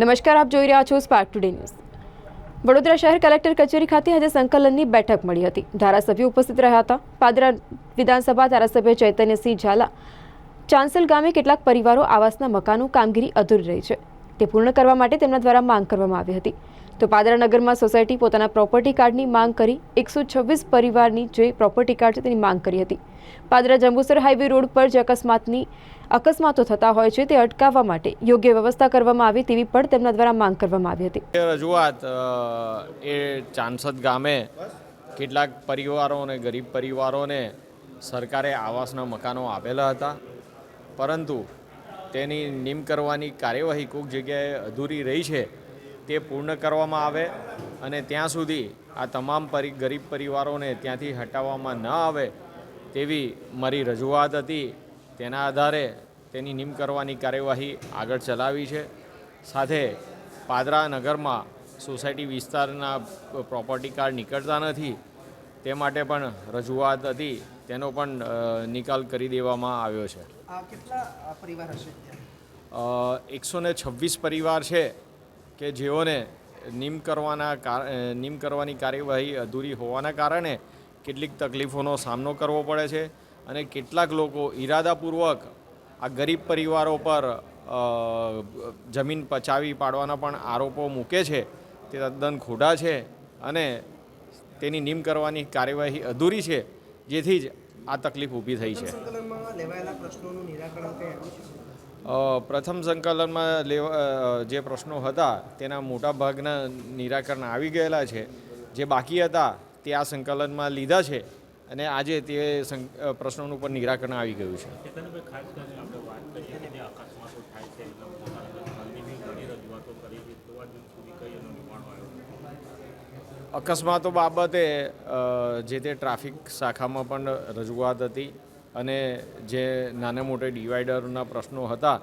નમસ્કાર, આપ જોઈ રહ્યા છો સ્પાર્ક ટુડે ન્યૂઝ વડોદરા શહેર કલેક્ટર કચેરી ખાતે આજે સંકલનની બેઠક મળી હતી. ધારાસભ્યો ઉપસ્થિત રહ્યા હતા. પાદરા વિધાનસભા ધારાસભ્ય ચૈતન્યસિંહ ઝાલા, ચાંસલ ગામે કેટલાક પરિવારો આવાસના મકાનો કામગીરી અધૂરી રહી છે. તે પૂર્ણ કરવા માટે તેમના દ્વારા માંગ કરવામાં આવી હતી. તો પાદરા નગરમાં સોસાયટી પોતાના પ્રોપર્ટી કાર્ડની માંગ કરી એકસો છવ્વીસ પરિવારની જે પ્રોપર્ટી કાર્ડ છે તેની માંગ કરી હતી. પાદરા જંબુસર હાઈવે રોડ પર જે અકસ્માતની અકસ્માતો થતા હોય છે તે અટકાવવા માટે યોગ્ય વ્યવસ્થા કરવામાં આવી તેવી પણ તેમના દ્વારા માંગ કરવામાં આવી હતી. રજૂઆત એ ચાંસદ ગામે કેટલાક પરિવારો અને ગરીબ પરિવારોને સરકારે આવાસના મકાનો આપેલા હતા. પરંતુ તેની નિમ કરવાની કાર્યવાહી કોઈક જગ્યાએ અધૂરી રહી છે, તે પૂર્ણ કરવામાં આવે અને ત્યાં સુધી આ તમામ પરી, ગરીબ પરિવારોને ત્યાંથી હટાવવામાં ન આવે તેવી મારી રજૂઆત હતી. તેના આધારે તેની નિમ કરવાની કાર્યવાહી આગળ ચલાવી છે. સાથે પાદરા નગરમાં સોસાયટી વિસ્તારના પ્રોપર્ટી કાર્ડ નીકળતા નથી. તે માટે પણ રજૂઆત હતી. તેનો પણ નિકાલ કરી દેવામાં આવ્યો છે. કેટલા પરિવાર હશે એકસો ને છવ્વીસ પરિવાર છે કે જેઓને નિમ કરવાના કાર- નિમ કરવાની કાર્યવાહી અધૂરી હોવાના કારણે કેટલીક તકલીફોનો સામનો કરવો પડે છે અને કેટલાક લોકો ઈરાદાપૂર્વક આ ગરીબ પરિવારો પર જમીન પચાવી પાડવાના પણ આરોપો મૂકે છે. તે તદ્દન ખોટા છે અને તેની નિમ કરવાની કાર્યવાહી અધૂરી છે જેથી જ આ તકલીફ ઊભી થઈ છે. સંકલનમાં લેવાયેલા પ્રશ્નોનું નિરાકરણ કંઈ આવ્યું છે અ, પ્રથમ સંકલનમાં લેવા જે પ્રશ્નો હતા તેના મોટા ભાગના નિરાકરણ આવી ગયેલા છે. જે બાકી હતા તે આ સંકલનમાં લીધા છે અને આજે તે પ્રશ્નોનું પણ નિરાકરણ આવી ગયું છે. ચેતનભાઈ ખાસ કરીને આપણે વાત કરીએ કે જે અકસ્માતો બાબતે જે તે ટ્રાફિક શાખામાં પણ રજૂઆત હતી અને જે નાના મોટા ડિવાઈડરના પ્રશ્નો હતા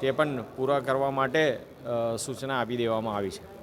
તે પણ પૂરા કરવા માટે સૂચના આપી દેવામાં આવી છે.